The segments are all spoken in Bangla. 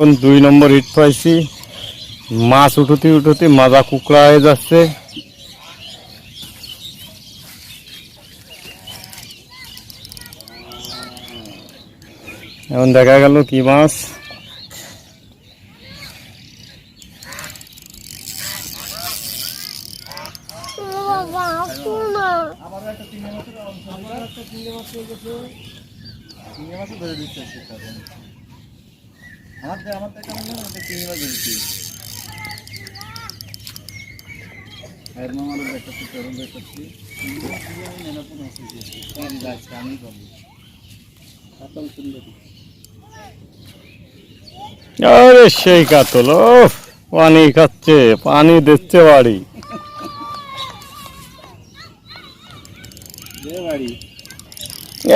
এখন দুই নম্বর হিট পাইছি। মাছ উঠতে উঠতে মাজা কুকড়া হয়ে যাচ্ছে। এখন দেখা গেল কি মাছ। না আরে সেই কাতল ও পানি খাচ্ছে পানি দিচ্ছে বাড়ি।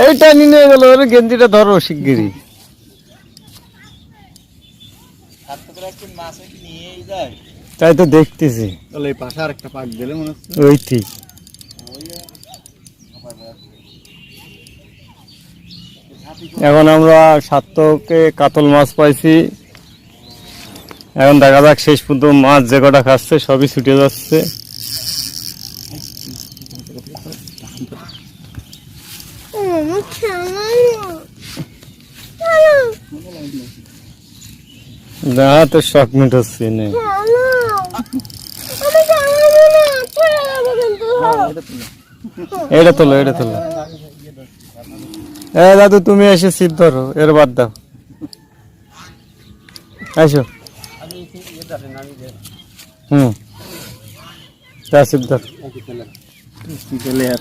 এইটা নিয়ে গেল গেঞ্জিটা ধরো শিগগিরি তাই তো দেখতেছি। তাহলে এই পাশে আর পাক দিলে মনে হচ্ছে। ওই ঠিক। এখন আমরা সাতকে কাতল মাছ পাইছি। এখন দেখা যাক শেষ পর্যন্ত মাছ যে কটা খাচ্ছে সবই ছুটে যাচ্ছে। না তো শখ মিটাচ্ছি নে। এটা তোলো এটা তোলো। এ দাদু তুমি এসে সিদ্ধ ধরো এর বাদ দাও। আসো হুম। তা সিদ্ধ ধর। দিলে আর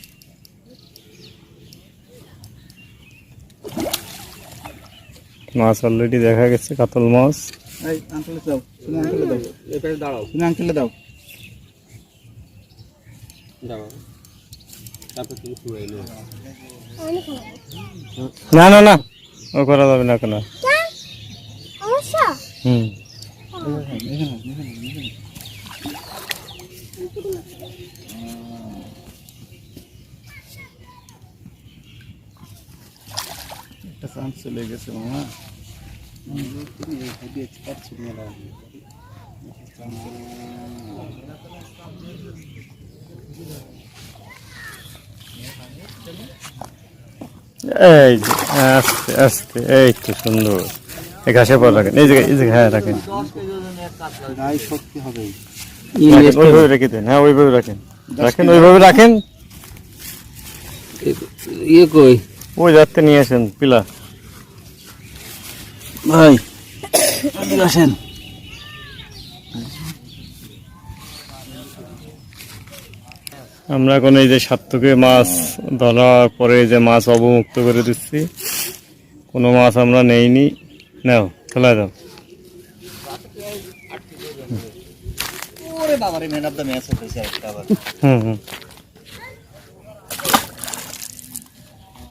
মাছ অলরেডি দেখা গেছে কাতল মাছ। এই আঙ্কেলে দাও দাও। এই পাশে দাঁড়াও দাও। দাও তারপর তুমি শুয়ে নাও আমি খাব না না না ও করা যাবে না কেন? হুম। চান্স চলে গেছে মামা। এই আস্তে আস্তে এই তো সুন্দর। এই ঘাসের পর রাখেন এই জায়গায় এই জায়গায় হ্যাঁ রাখেন। শক্তি হবে ওইভাবে রেখে দেন হ্যাঁ ওইভাবে রাখেন। রাখেন ওইভাবে রাখেন। ইয়ে কই? ওই যাতে নিয়ে আসেন পিলা। ভাই আসেন। আমরা এখন এই যে সাত্তকে মাছ ধরার পরে যে মাছ অবমুক্ত করে দিচ্ছি কোনো মাছ আমরা নেইনি। নাও খেলা দাও। হুম হুম।